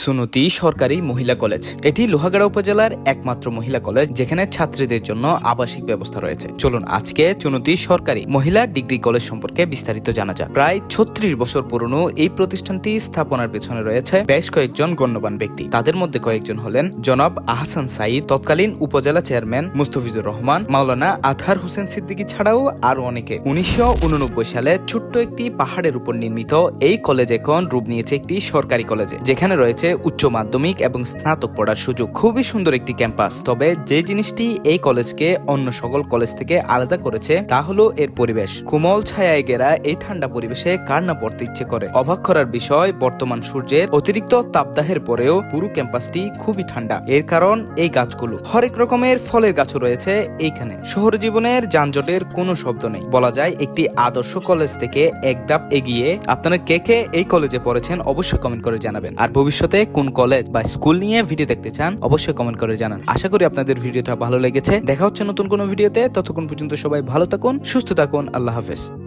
সুনতি সরকারি মহিলা কলেজ। এটি লোহাগাড়া উপজেলার একমাত্র মহিলা কলেজ, যেখানে ছাত্রীদের জন্য আবাসিক ব্যবস্থা রয়েছে। চলুন আজকে চুনতি সরকারি মহিলা ডিগ্রি কলেজ সম্পর্কে বিস্তারিত জানা যাক। প্রায় ছত্রিশ বছর পুরনো এই প্রতিষ্ঠানটি স্থাপনার পেছনে রয়েছে বেশ কয়েকজন গণ্যমান্য ব্যক্তি। তাদের মধ্যে কয়েকজন হলেন জনাব আহসান সাইদ তৎকালীন উপজেলা চেয়ারম্যান মুস্তফিজুর রহমান, মাওলানা আথার হোসেন সিদ্দিকী ছাড়াও আরও অনেকে। উনিশশো উননব্বই সালে ছোট্ট একটি পাহাড়ের উপর নির্মিত এই কলেজ এখন রূপ নিয়েছে একটি সরকারি কলেজে, যেখানে রয়েছে উচ্চ মাধ্যমিক এবং স্নাতক পড়ার সুযোগ। খুবই সুন্দর একটি ক্যাম্পাস। তবে যে জিনিসটি এই কলেজকে অন্য সকল কলেজ থেকে আলাদা করেছে, তা হলো এর পরিবেশ। কোমল ছায়ায় ঘেরা এই ঠান্ডা পরিবেশে কার না পড়তে ইচ্ছে করে? অবাক করার বিষয়, বর্তমান সূর্যের অতিরিক্ত তাপদাহের পরেও পুরো ক্যাম্পাসটি খুবই ঠান্ডা। এর কারণ এই গাছগুলো। হরেক রকমের ফলের গাছও রয়েছে এইখানে। শহর জীবনের যানজটের কোনো শব্দ নেই। বলা যায় একটি আদর্শ কলেজ থেকে এক ধাপ এগিয়ে আপনারা কে কে এই কলেজে পড়েছেন অবশ্যই কমেন্ট করে জানাবেন। আর ভবিষ্যতে কোন কলেজ বা স্কুল নিয়ে ভিডিও দেখতে চান, অবশ্যই কমেন্ট করে জানান। আশা করি আপনাদের ভিডিওটা ভালো লেগেছে। দেখা হচ্ছে নতুন কোনো ভিডিওতে। ততক্ষণ পর্যন্ত সবাই ভালো থাকুন, সুস্থ থাকুন। আল্লাহ হাফেজ।